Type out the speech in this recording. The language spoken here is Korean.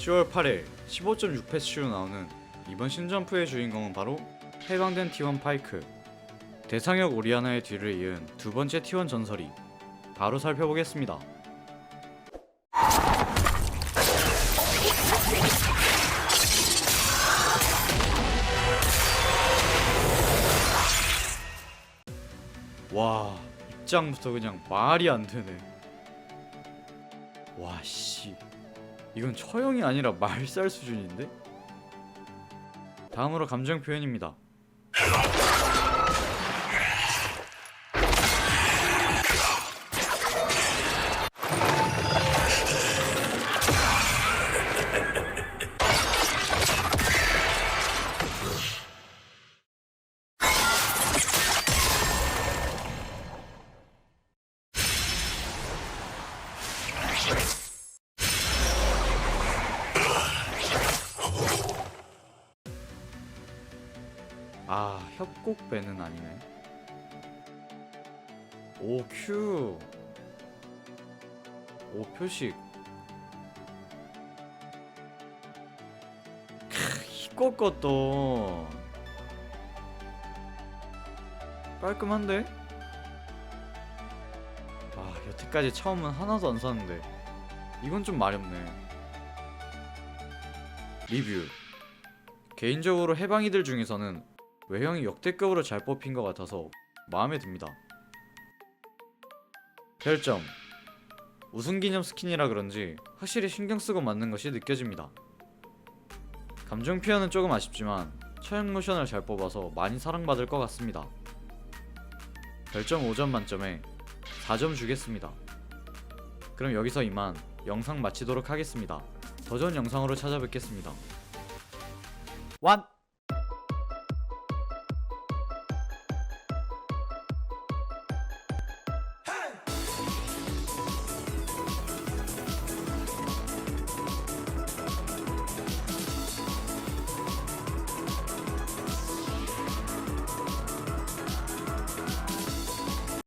10월 8일 15.6패치로 나오는 이번 신점프의 주인공은 바로 해방된 T1 파이크 대상역 오리아나의 뒤를 이은 두 번째 T1 전설이 바로 살펴보겠습니다. 와 입장부터 그냥 말이 안 되네. 와 씨. 이건 처형이 아니라 말살 수준인데? 다음으로 감정 표현입니다. 아 협곡배는 아니네. 오 큐. 오 표식. 크, 이거 것도 깔끔한데? 아 여태까지 처음은 하나도 안 샀는데 이건 좀 마렵네. 리뷰. 개인적으로 해방이들 중에서는 외형이 역대급으로 잘 뽑힌 것 같아서 마음에 듭니다. 별점 우승 기념 스킨이라 그런지 확실히 신경 쓰고 만든 것이 느껴집니다. 감정 표현은 조금 아쉽지만 처형 로션을 잘 뽑아서 많이 사랑받을 것 같습니다. 별점 5점 만점에 4점 주겠습니다. 그럼 여기서 이만 영상 마치도록 하겠습니다. 더 좋은 영상으로 찾아뵙겠습니다. 완!